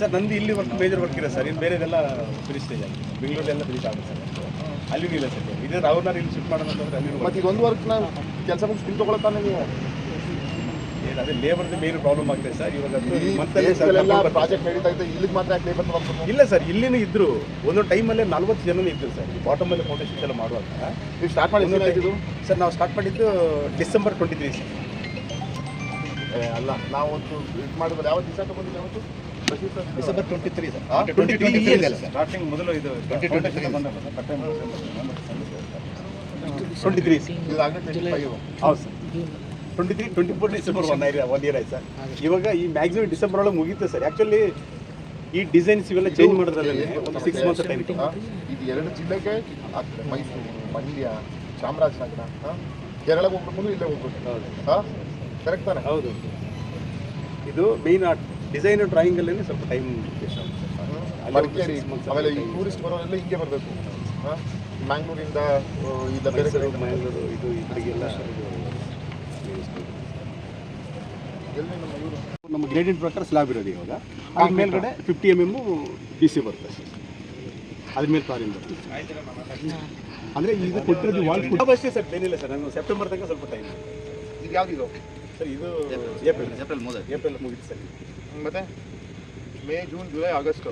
Sir ನಂದು ಇಲ್ಲಿ work major work ಇದೆ ಸರ್. ಇನ್ನು ಬೇರೆದೆಲ್ಲ ಫಿನಿಶ್ ಇದೆ. ಬೆಂಗಳೂರಲ್ಲೆಲ್ಲ ಫಿನಿಶ್ ಆಗುತ್ತೆ ಸರ್. ಇಲ್ಲ ಸರ್. ಇದೇ ಅವ್ರನ್ನ ಇಲ್ಲಿ ಶಿಫ್ಟ್ ಮಾಡೋಣ ಅಂತಂದ್ರೆ ಅಲ್ಲಿ ಮತ್ತೆ ಈಗ ಒಂದು ವರ್ಕ್ನ ಕೆಲಸ ಮುಗಿಸಿ ಬಿಲ್ ತಗೊಳತಾನೆ ನೀವು. ಅದೇ ಲೇಬರ್ದು ಮೇನ್ ಪ್ರಾಬ್ಲಮ್ ಆಗ್ತದೆ ಸರ್. ಇವಾಗ ಮತ್ತೆ ಪ್ರಾಜೆಕ್ಟ್ ನಡೀತಾ ಇದೆ. ಇಲ್ಲಿಗೆ ಮಾತ್ರ ಯಾಕೆ ಲೇಬರ್ ತಗೊಂಡ್ಬರ್ಬೇಕು ಇಲ್ಲ ಸರ್ ಇಲ್ಲಿನೂ ಇದ್ರು. ಒಂದೊಂದು ಟೈಮಲ್ಲೇ ನಲ್ವತ್ತು ಜನ ಇದ್ರು ಸರ್. ಬಾಟಮ್ ಅಲ್ಲಿ ಫೌಂಡೇಶನ್ ಎಲ್ಲ ಮಾಡುವಾಗ. ನೀವು ಸ್ಟಾರ್ಟ್ ಮಾಡಿ ಸರ್ ನಾವು ಸ್ಟಾರ್ಟ್ ಮಾಡಿದ್ದು ಡಿಸೆಂಬರ್ ಟ್ವೆಂಟಿ ತ್ರೀ ಸರ್. ಅಲ್ಲ ನಾವು ಇದು ಮಾಡಿದ್ರೆ ಯಾವ ದಿವಸ ತಗೊಂಡಿಲ್ಲ ಅವತ್ತು December twenty three sir twenty twenty three ಇಲ್ಲ ಸರ್. ಸ್ಟಾರ್ಟಿಂಗ್ ಮೊದಲು ಇದು twenty twenty three twenty three twenty ಹೌದು sir. Twenty three twenty four December one year one year ಆಯ್ತು ಸರ್. ಇವಾಗ ಈ ಮ್ಯಾಕ್ಸಿಮಮ್ ಡಿಸೆಂಬರ್ ಒಳಗೆ ಮುಗೀತು ಸರ್. ಆ್ಯಕ್ಚುಲಿ ಈ ಡಿಸೈನ್ಸ್ ಇವೆಲ್ಲ ಚೇಂಜ್ ಮಾಡೋದ್ರಲ್ಲಿ ಒಂದು ಸಿಕ್ಸ್ ಮಂತ್ಸ್ ಟೈಮ್ ಇದು ಎರಡು ಜಿಲ್ಲೆಗೆ ಆಗ್ತದೆ ಮೈಸೂರು ಮಂಡ್ಯ ಚಾಮರಾಜನಗರ? ಕೇರಳಕ್ಕೆ ಹೋಗ್ಬೇಕು ಇಲ್ಲೇ ಹೋಗ್ಬೇಕು ಹಾಂ ಕರೆಕ್ಟ್ ತಾನೆ ಹೌದು ಇದು ಮೇನ್ ಡಿಸೈನ್ ಡ್ರಾಯಿಂಗ್ ಅಲ್ಲಿ ಸ್ವಲ್ಪ ಟೈಮ್ ಆಮೇಲೆ ಈ ಟೂರಿಸ್ಟ್ ಬರೋರೆಲ್ಲ ಹಿಂಗೆ ಬರಬೇಕು ಹಾಂ ಮ್ಯಾಂಗ್ಳೂರಿಂದ ಇಲ್ಲ ಬೇರೆ ಕಡೆ ಮೈಸೂರು ಇದು ಎಲ್ಲಿ ನಮ್ಮ ಗ್ರೇಡೆಡ್ ಪ್ರಕಾರ ಸ್ಲಾಬ್ ಇರೋದು ಇವಾಗ ಅದ್ರ ಮೇಲ್ಗಡೆ fifty M M D C ಬರುತ್ತೆ ಅದ್ರ ಮೇಲೆ ಕಾರಿನ ಬರುತ್ತೆ ಅಂದರೆ ಈಗ ಕೊಟ್ಟಿರೋದು ವಾಲ್ ಅಷ್ಟೇ ಸರ್ ಏನಿಲ್ಲ ಸರ್ ನಾನು ಸೆಪ್ಟೆಂಬರ್ ತನಕ ಸ್ವಲ್ಪ ಟೈಮ್ ಇದು ಯಾವ್ದಿದು ಸರ್ ಇದು ಏಪ್ರಿಲ್ ಏಪ್ರಿಲ್ ಮುಗಿದ ಏಪ್ರಿಲ್ ಮುಗಿತು ಸರ್. ಮತ್ತೆ? ಮೇ ಜೂನ್ ಜುಲೈ ಆಗಸ್ಟ್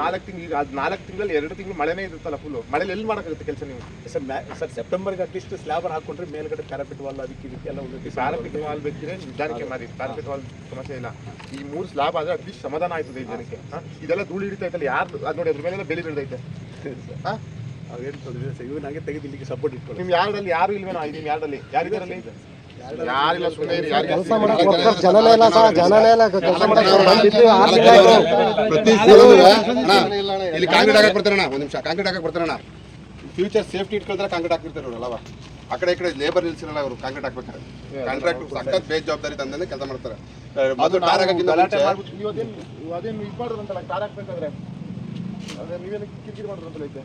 ನಾಲ್ಕು ತಿಂಗಳು. ಈಗ ಅದು ನಾಲ್ಕು ತಿಂಗಳಲ್ಲಿ ಎರಡು ತಿಂಗಳು ಮಳೆನೇ ಇರುತ್ತಲ್ಲ ಫುಲ್ಲು ಮಳೆಲಿ ಎಲ್ಲಿ ಮಾಡೋಕ್ಕಾಗುತ್ತೆ ಕೆಲಸ ನೀವು? ಸರ್ ಮ್ಯಾ ಸರ್ ಸೆಪ್ಟೆಂಬರ್ಗೆ ಅಟ್ಲೀಸ್ಟ್ ಸ್ಲ್ಯಾಬರ್ ಹಾಕೊಂಡ್ರೆ ಮೇಲ್ಗಡೆ ಪ್ಯಾರಾಪಿಟ್ ವಾಲ್ ಅದಕ್ಕೆ ಇದಕ್ಕೆಲ್ಲ ಒಂದು ಪ್ಯಾರಾಪಿಟ್ ವಾಲ್ ಬೇಕಿದ್ರೆ ನಿಧಾನಕ್ಕೆ ಮಾರಿ. ಪ್ಯಾರಾಪಿಟ್ ವಾಲ್ ಸಮಸ್ಯೆ ಇಲ್ಲ. ಈ ಮೂರು ಸ್ಲಾಬ್ ಆದ್ರೆ ಅಟ್ಲೀಸ್ಟ್ ಸಮಾಧಾನ ಆಯ್ತದೆ ಈ ಜನಕ್ಕೆ. ಹಾ? ಇದೆಲ್ಲ ಧೂಳು ಹಿಡಿತೈತೆ ಯಾರು ಅದು ನೋಡಿ ಅದ್ರ ಮೇಲೆಲ್ಲ ಬೆಳೆ ಬೆಳೆದೈತೆ. ಅವ್ರು ಅವೇನು ತೊಂದರೆ ಸರ್. ಇವ್ರು ನನಗೆ ತೆಗೆದು ಇಲ್ಲಿಗೆ ಸಪೋರ್ಟ್ ಇಟ್ಕೊಳ್ಳಿ. ನಿಮ್ಮ ಯಾರಲ್ಲಿ ಯಾರು ಇಲ್ವೇನೋ? ನಿಮ್ಮ ಯಾರಲ್ಲಿ ಯಾರಿದಾರಲ್ಲಿ ಯಾರಿಲ್ಲ ಸುಮ್ಮನೆ ಜನನೇ ಇಲ್ಲ ಸರ್ ಜನನೇ ಇಲ್ಲ. ಕೆಲಸ ಬಂದಿದ್ದು ಆರು ಪ್ರತಿ ಇಲ್ಲಿ ಕಾಂಕ್ರೀಟ್ ಹಾಕಕ್ ಬರ್ತಾರಣ ಒಂದ್ ನಿಮಿಷ ಕಾಂಕ್ರೀಟ್ ಹಾಕಕ್ ಬರ್ತಾರಣ ಫ್ಯೂಚರ್ ಸೇಫ್ಟಿ ಇಟ್ಕೊಳ್ತಾರೆ ಕಾಂಕ್ರೀಟ್ ಹಾಕಿರ್ತಾರೆ ಅವ್ರು ಅಲ್ಲವಾ? ಆ ಕಡೆ ಈ ಕಡೆ ಲೇಬರ್ ನಿಲ್ಸಿರಲ್ಲ ಅವರು ಕಾಂಕ್ರೀಟ್ ಹಾಕ್ಬೇಕಾರೆ ಕಾಂಟ್ರಾಕ್ಟ್ ಸಖತ್ ಜವಾಬ್ದಾರಿ ತಂದೆ ಕೆಲಸ ಮಾಡ್ತಾರೆ. ಅದು ಟಾರ್ ನೀವು ಅದೇನು ಇದು ಮಾಡಿದ್ರಂತಲ್ಲ ಹಾಕ್ಬೇಕಾದ್ರೆ. ಅದೇ ನೀವೇನು ಕಿರಿಕಿರಿ ಮಾಡಿದ್ರಂತಲ್ಲ ಐತೆ.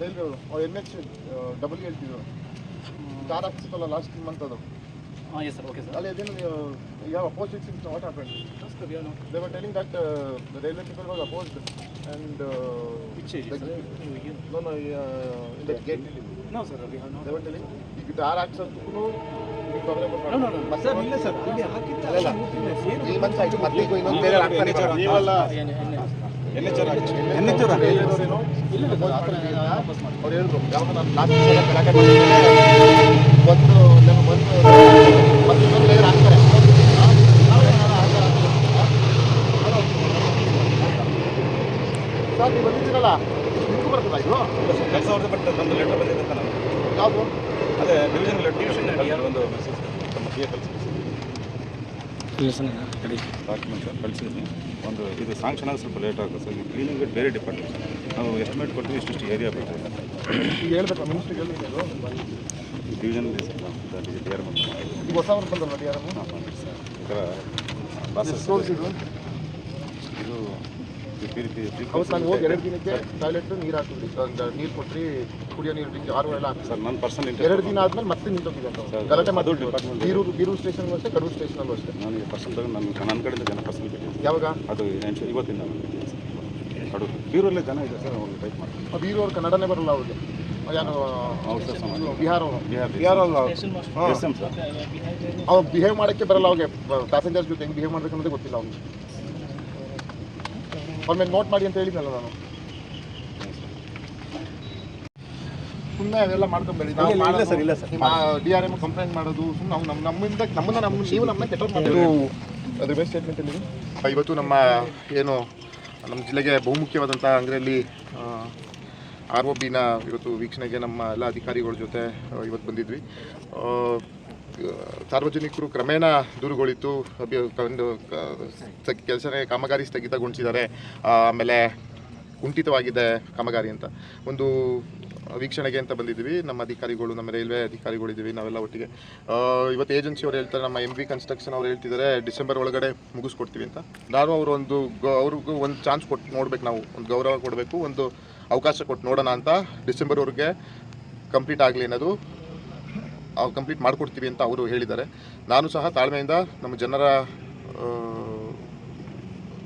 ರೈಲ್ವೆ ಅವರು. ಅವ್ರು ಎನ್ ಎಚ್ ಡಬಲ್ ಹೇಳ್ತಿದ್ರು ಟಾರ್ ಹಾಕ್ಸಿತ್ತಲ್ಲ ಲಾಸ್ಟ್ ಮಂತ್ ಅದು. ಅಲ್ಲಿ ಅದೇನು ನೀವು ಯಾವ opposite since what happen they were telling that the railway people was opposed and no no in that gate no sir have they were telling ಈಗ car ಹಾಕ್ಸೋದಕ್ಕೂ ಅವ್ರು ತೊಂದರೆ ನೋ ಸರ್ ಇಲ್ಲ ಸರ್ ಇಲ್ಲಿ ಹಾಕಿದ್ದಲ್ಲ ತ್ರೀ ಮಂತ್ಸ್ ಆಯಿತು ಮತ್ತೆ ಈಗ ಇನ್ನೊಂದು ಬೇರೆ ಹಾಕ್ತಾನೆ ನೀವೆಲ್ಲ ಎನ್ ಎಚ್ ಎನ್ ಎಚ್ ಅವ್ರು ಹೇಳಿದ್ರು ಯಾವಾಗ ನಾನು ಲಾಸ್ಟ್ ಸಲ ಗಲಾಟೆ ಮಾಡಿದ್ಮೇಲೆ ಒಂದು ಲೆvel- ಒಂದು ಮತ್ತೆ ಇನ್ನೊಂದು ಲೇಯರ್ ಹಾಕ್ತಾರೆ ಸರ್ ನೀವು ಬಂದಿದ್ದೀರಲ್ಲ ನಿಮಗೂ ಬರ್ತದ ಇದು? ಕೆಲಸ ಅವ್ರದ್ದು ಬಟ್ ನಮ್ಮದು ಲೆಟರ್ ಬಂದಿದ್ದಂತ ನಾವು ನಾನು ಯಾವುದು? ಅದೇ ಡಿವಿಷನ್ ಡಿವಿಷನ್ ಒಂದು ಮೆಸೇಜ್ ನಮ್ಮ ಡಿ ಡಾಕ್ಯುಮೆಂಟ್ ಕಳಿಸಿದ್ದೀನಿ. ಒಂದು ಇದು ಸಾಂಕ್ಷನ್ ಆಗಿ ಸ್ವಲ್ಪ ಲೇಟ್ ಆಗುತ್ತೆ ಸರ್. ಕ್ಲೀನಿಂಗ್ ಬೇರೆ ಡಿಪಾರ್ಟ್ಮೆಂಟ್ ನಾವು ಎಸ್ಟಿಮೇಟ್ ಕೊಡ್ತೀವಿ ಇಷ್ಟಿಷ್ಟು ಏರಿಯಾ ಬೇಕಾಗುತ್ತೆ ಈಗ ಹೇಳ್ಬೇಕು ಮಿನಿಸ್ಟ್ರಿಗೆ ಡಿವಿಷನ್ ಸರ್. ಡಿ ಆರ್ ಈಗ ಹೊಸ ಅವ್ರು ಬಂದಲ್ಲ ಡಿ ಆರ್ ಈ ಥರ ತೋರಿಸಿದ್ರು ಇದು ಅವತ್ತು ನಾನು ಹೋಗಿ ಎರಡು ದಿನಕ್ಕೆ ಟಾಯ್ಲೆಟ್ ನೀರು ಹಾಕಿದ್ರಿ ನೀರು ಕೊಟ್ರಿ ಕುಡಿಯೋ ನೀರು ಡ್ರಿಂಕ್ ಆರು ಎಲ್ಲ ಹಾಕಿ ಸರ್ ನನ್ನ ಪರ್ಸನ್ ಎರಡು ದಿನ ಆದ್ಮೇಲೆ ಮತ್ತೆ ನಿಂತೋಗಿದೆ. ಗಲಾಟೆ ಮಾಡಿ ಬೀರೂರು ಬೀರೂರು ಸ್ಟೇಷನ್ಗೂ ಅಷ್ಟೇ ಕಡೂರು ಸ್ಟೇಷನಲ್ಲೂ ಅಷ್ಟೇ. ನನಗೆ ಪರ್ಸನಲ್ ನನ್ನ ನನ್ನ ಕಡೆಯಿಂದ ಜನ ಪರ್ಸನ್ ಬಿಟ್ಟಿದ್ದೀನಿ ಯಾವಾಗ? ಅದು ಇವತ್ತಿನ ಇವತ್ತಿಂದ ಕಡೂರು ಬೀರೂರಲ್ಲೇ ಜನ ಇದೆ ಸರ್ ಅವ್ರು ಟೈಪ್ ಮಾಡಿ ಬೀರೂರು ಕನ್ನಡನೇ ಬರಲ್ಲ ಅವ್ರಿಗೆ. ಯಾರು ಹೌದು ಸರ್ ಸಮಾಜ ಬಿಹಾರ ಬಿಹಾರ್ ಅವ್ರು. ಬಿಹೇವ್ ಮಾಡೋಕ್ಕೆ ಬರಲ್ಲ ಅವ್ರಿಗೆ. ಪ್ಯಾಸೆಂಜರ್ಸ್ ಜೊತೆ ಹೆಂಗೆ ಬಿಹೇವ್ ಮಾಡ್ಬೇಕನ್ನೋದೇ ಗೊತ್ತಿಲ್ಲ ಅವ್ನಿಗೆ ಅವ್ರ ಮೇಲೆ ನೋಟ್ ಮಾಡಿ ಅಂತ ಹೇಳಿದ್ನಲ್ಲ ನಾನು. ಸುಮ್ಮನೆ ಅದೆಲ್ಲ ಮಾಡ್ಕೊಂಬೇಡಿ ನಾವು ಇಲ್ಲ, ಸರ್, ಇಲ್ಲ ಸರ್. ನಿಮ್ಮ ಡಿ ಆರ್ ಎಂ ಕಂಪ್ಲೇಂಟ್ ಮಾಡೋದು ಸುಮ್ಮನೆ ನಾವು ನಮ್ಮ ನಮ್ಮಿಂದ ನಮ್ಮನ್ನ ನಮ್ಮ ನೀವು ನಮ್ಮನ್ನ ಕೆಟ್ಟ ಮಾಡಿದ್ರು ಅದ್ರ ಅಲ್ಲಿ ಇವತ್ತು ನಮ್ಮ ಏನು ನಮ್ಮ ಜಿಲ್ಲೆಗೆ ಬಹುಮುಖ್ಯವಾದಂಥ ಅಂಗಡಿಯಲ್ಲಿ ಆರ್ ಒ ಬಿನ ಇವತ್ತು ವೀಕ್ಷಣೆಗೆ ನಮ್ಮ ಎಲ್ಲ ಅಧಿಕಾರಿಗಳ ಜೊತೆ ಇವತ್ತು ಬಂದಿದ್ವಿ. ಸಾರ್ವಜನಿಕರು ಕ್ರಮೇಣ ದೂರುಗೊಳಿತು. ಒಂದು ಕೆಲಸ ಕಾಮಗಾರಿ ಸ್ಥಗಿತಗೊಳಿಸಿದ್ದಾರೆ ಆಮೇಲೆ ಕುಂಠಿತವಾಗಿದೆ ಕಾಮಗಾರಿ ಅಂತ. ಒಂದು ವೀಕ್ಷಣೆಗೆ ಅಂತ ಬಂದಿದ್ದೀವಿ. ನಮ್ಮ ಅಧಿಕಾರಿಗಳು, ನಮ್ಮ ರೈಲ್ವೆ ಅಧಿಕಾರಿಗಳಿದ್ದೀವಿ ನಾವೆಲ್ಲ ಒಟ್ಟಿಗೆ. ಇವತ್ತು ಏಜೆನ್ಸಿ ಅವ್ರು ಹೇಳ್ತಾರೆ, ನಮ್ಮ ಎಂ ವಿ ಕನ್ಸ್ಟ್ರಕ್ಷನ್ ಅವ್ರು ಹೇಳ್ತಿದ್ದಾರೆ, ಡಿಸೆಂಬರ್ ಒಳಗಡೆ ಮುಗಿಸ್ಕೊಡ್ತೀವಿ ಅಂತ. ನಾನು ಅವರು ಒಂದು ಅವ್ರಿಗೂ ಒಂದು ಚಾನ್ಸ್ ಕೊಟ್ಟು ನೋಡ್ಬೇಕು ನಾವು. ಒಂದು ಗೌರವ ಕೊಡಬೇಕು, ಒಂದು ಅವಕಾಶ ಕೊಟ್ಟು ನೋಡೋಣ ಅಂತ. ಡಿಸೆಂಬರ್ವರೆಗೆ ಕಂಪ್ಲೀಟ್ ಆಗಲಿ ಅನ್ನೋದು. ಕಂಪ್ಲೀಟ್ ಮಾಡಿಕೊಡ್ತೀವಿ ಅಂತ ಅವರು ಹೇಳಿದ್ದಾರೆ. ನಾನು ಸಹ ತಾಳ್ಮೆಯಿಂದ ನಮ್ಮ ಜನರ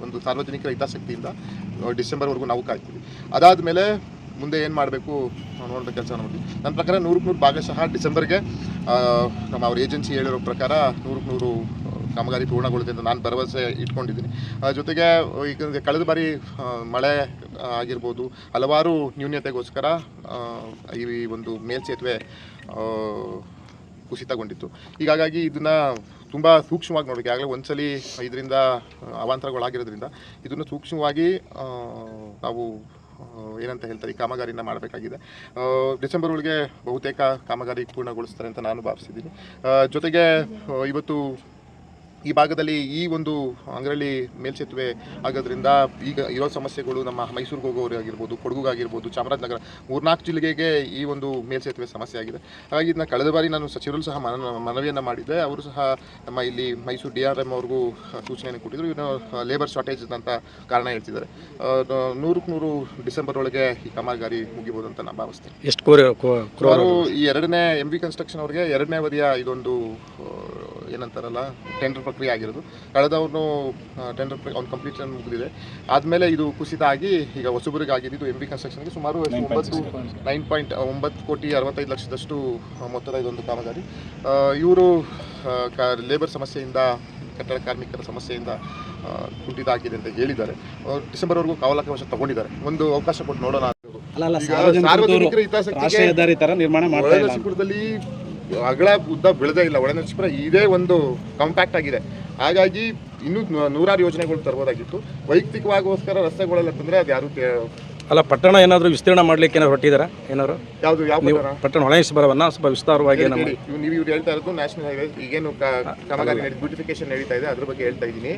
ಒಂದು ಸಾರ್ವಜನಿಕರ ಹಿತಾಸಕ್ತಿಯಿಂದ ಡಿಸೆಂಬರ್ವರೆಗೂ ನಾವು ಕಾಯ್ತೀವಿ. ಅದಾದ ಮೇಲೆ ಮುಂದೆ ಏನು ಮಾಡಬೇಕು? ನೋಡೋ ಕೆಲಸ ನೋಡಿ ನನ್ನ ಪ್ರಕಾರ ನೂರಕ್ಕೆ ನೂರು ಭಾಗಶಃ ಡಿಸೆಂಬರ್ಗೆ ನಮ್ಮ ಅವ್ರ ಏಜೆನ್ಸಿ ಹೇಳಿರೋ ಪ್ರಕಾರ ನೂರಕ್ಕೆ ನೂರು ಕಾಮಗಾರಿ ಪೂರ್ಣಗೊಳ್ಳುತ್ತೆ ಅಂತ ನಾನು ಭರವಸೆ ಇಟ್ಕೊಂಡಿದ್ದೀನಿ. ಜೊತೆಗೆ ಈಗ ಕಳೆದ ಬಾರಿ ಮಳೆ ಆಗಿರ್ಬೋದು, ಹಲವಾರು ನ್ಯೂನ್ಯತೆಗೋಸ್ಕರ ಈ ಒಂದು ಮೇಲ್ಸೇತುವೆ ಕುಸಿತಗೊಂಡಿತ್ತು. ಹೀಗಾಗಿ ಇದನ್ನು ತುಂಬ ಸೂಕ್ಷ್ಮವಾಗಿ ನೋಡೋಕೆ ಆಗಲೇ ಒಂದ್ಸಲಿ ಇದರಿಂದ ಅವಾಂತರಗಳಾಗಿರೋದ್ರಿಂದ ಇದನ್ನು ಸೂಕ್ಷ್ಮವಾಗಿ ನಾವು ಏನಂತ ಹೇಳ್ತಾರೆ, ಈ ಕಾಮಗಾರಿನ ಮಾಡಬೇಕಾಗಿದೆ. ಡಿಸೆಂಬರ್ ಒಳಗೆ ಬಹುತೇಕ ಕಾಮಗಾರಿ ಪೂರ್ಣಗೊಳಿಸ್ತಾರೆ ಅಂತ ನಾನು ಭಾವಿಸಿದ್ದೀನಿ. ಜೊತೆಗೆ ಇವತ್ತು ಈ ಭಾಗದಲ್ಲಿ ಈ ಒಂದು ಅಂಗರಳ್ಳಿ ಮೇಲ್ಸೇತುವೆ ಆಗೋದ್ರಿಂದ ಈಗ ಇರೋ ಸಮಸ್ಯೆಗಳು ನಮ್ಮ ಮೈಸೂರಿಗೆ ಹೋಗೋರು ಆಗಿರ್ಬೋದು ಕೊಡಗುಗಾಗಿರ್ಬೋದು ಚಾಮರಾಜನಗರ ಮೂರ್ನಾಲ್ಕು ಜಿಲ್ಲೆಗೆ ಈ ಒಂದು ಮೇಲ್ಸೇತುವೆ ಸಮಸ್ಯೆ ಆಗಿದೆ. ಹಾಗಾಗಿ ಇದನ್ನ ಕಳೆದ ಬಾರಿ ನಾನು ಸಚಿವರು ಸಹ ಮನ ಮನವಿಯನ್ನು ಮಾಡಿದ್ದೆ. ಅವರು ಸಹ ನಮ್ಮ ಇಲ್ಲಿ ಮೈಸೂರು ಡಿ ಆರ್ ಎಂ ಅವ್ರಿಗೂ ಸೂಚನೆಯನ್ನು ಕೊಟ್ಟಿದ್ರು. ಇನ್ನು ಲೇಬರ್ ಶಾರ್ಟೇಜ್ ಅಂತ ಕಾರಣ ಹೇಳ್ತಿದ್ದಾರೆ. ನೂರಕ್ಕೆ ನೂರು ಡಿಸೆಂಬರ್ ಒಳಗೆ ಈ ಕಾಮಗಾರಿ ಮುಗಿಬೋದು ಅಂತ ನಾನು ಭಾವಿಸ್ತೇನೆ. ಎಷ್ಟು ಕೋರಿ ಈ ಎರಡನೇ ಎಂ ವಿ ಕನ್ಸ್ಟ್ರಕ್ಷನ್ ಅವರಿಗೆ ಎರಡನೇ ಅವಧಿಯ ಇದೊಂದು ಏನಂತಾರಲ್ಲ ಟೆಂಡರ್ ಪ್ರಕ್ರಿಯೆ ಆಗಿರೋದು. ಕಳೆದವನು ಟೆಂಡರ್ ಅವ್ನು ಕಂಪ್ಲೀಷನ್ ಮುಗಿದಿದೆ. ಆದಮೇಲೆ ಇದು ಕುಸಿತ ಆಗಿ ಈಗ ಹೊಸಬರಿಗೆ ಆಗಿದ್ದು ಎಂ ಬಿ ಕನ್ಸ್ಟ್ರಕ್ಷನ್ಗೆ ಸುಮಾರು? ಒಂಬತ್ತು ನೈನ್ ಪಾಯಿಂಟ್ ಒಂಬತ್ತು ಕೋಟಿ ಅರವತ್ತೈದು ಲಕ್ಷದಷ್ಟು ಮೊತ್ತದ ಇದೊಂದು ಕಾಮಗಾರಿ. ಇವರು ಲೇಬರ್ ಸಮಸ್ಯೆಯಿಂದ ಕಟ್ಟಡ ಕಾರ್ಮಿಕರ ಸಮಸ್ಯೆಯಿಂದ ಕುಂಠಿತಾಗಿದೆ ಕುಂಠಿತ ಆಗಿದೆ ಅಂತ ಹೇಳಿದ್ದಾರೆ. ಡಿಸೆಂಬರ್ವರೆಗೂ ಕಾವಲಾವಕಾಶ ತಗೊಂಡಿದ್ದಾರೆ. ಒಂದು ಅವಕಾಶ ಕೊಟ್ಟು ನೋಡೋಣ ಸಾರ್ವಜನಿಕರು ಹಿತಾಸಕ್ತಿಗೆ ನಿರ್ಮಾಣ ಅಗಳ ಉದ್ದ ಬೆಳೆದೇ ಇಲ್ಲ. ಒಳನರಸೀಪುರ ಇದೇ ಒಂದು ಕಾಂಪ್ಯಾಕ್ಟ್ ಆಗಿದೆ. ಹಾಗಾಗಿ ಇನ್ನೂ ನೂರಾರು ಯೋಜನೆಗಳು ತರಬಹುದಾಗಿತ್ತು ವೈಯಕ್ತಿಕವಾಗೋಸ್ಕರ ರಸ್ತೆಗಳೆಲ್ಲ ತಂದರೆ ಅದು ಯಾರು ಅಲ್ಲ ಪಟ್ಟಣ ಏನಾದರೂ ವಿಸ್ತೀರ್ಣ ಮಾಡ್ಲಿಕ್ಕೆ ಏನಾದ್ರು ಹೊಟ್ಟಿದಾರ ಏನಾದ್ರು? ಯಾವುದು ಯಾವ ಪಟ್ಟಣ? ಹೊಳೆಶ್ವರವನ್ನ ಸ್ವಲ್ಪ ವಿಸ್ತಾರವಾಗಿ. ನೀವು ಇವ್ರು ಹೇಳ್ತಾ ಇರೋದು ನ್ಯಾಷನಲ್ ಹೈವೇ ಈಗೇನು ಕಾಮಗಾರಿ ಬ್ಯೂಟಿಫಿಕೇಶನ್ ನಡೀತಾ ಇದೆ. ಅದ್ರ ಬಗ್ಗೆ ಹೇಳ್ತಾ ಇದ್ದೀನಿ.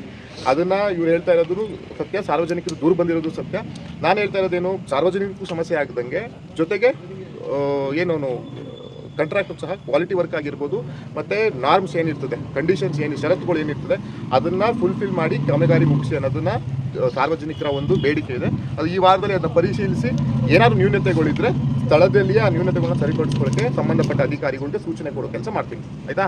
ಅದನ್ನ ಇವ್ರು ಹೇಳ್ತಾ ಇರೋದು ಸತ್ಯ. ಸಾರ್ವಜನಿಕರು ದೂರ ಬಂದಿರೋದು ಸತ್ಯ. ನಾನು ಹೇಳ್ತಾ ಇರೋದೇನು ಸಾರ್ವಜನಿಕರಿಗೂ ಸಮಸ್ಯೆ ಆಗದಂಗೆ ಜೊತೆಗೆ ಆ, ಏನು ಸಹ ಕ್ವಾಲಿಟಿ ವರ್ಕ್ ಆಗಿರ್ಬೋದು, ಮತ್ತು ನಾರ್ಮ್ಸ್ ಏನಿರ್ತದೆ ಕಂಡೀಷನ್ಸ್ ಏನು, ಷರತ್ತುಗಳು ಏನಿರ್ತದೆ, ಅದನ್ನು ಫುಲ್ಫಿಲ್ ಮಾಡಿ ಕಾಮಗಾರಿ ಮುಗಿಸಿ ಅನ್ನೋದನ್ನ ಸಾರ್ವಜನಿಕರ ಒಂದು ಬೇಡಿಕೆ ಇದೆ. ಅದು ಈ ವಾರದಲ್ಲಿ ಅದನ್ನು ಪರಿಶೀಲಿಸಿ, ಏನಾದರೂ ನ್ಯೂನತೆಗಳಿದ್ರೆ ಸ್ಥಳದಲ್ಲಿಯೇ ಆ ನ್ಯೂನತೆಗಳನ್ನ ಸರಿಪಡಿಸ್ಕೊಳ್ಳೋಕ್ಕೆ ಸಂಬಂಧಪಟ್ಟ ಅಧಿಕಾರಿಗಳಿಗೆ ಸೂಚನೆ ಕೊಡೋ ಕೆಲಸ ಮಾಡ್ತೀನಿ ಆಯ್ತಾ?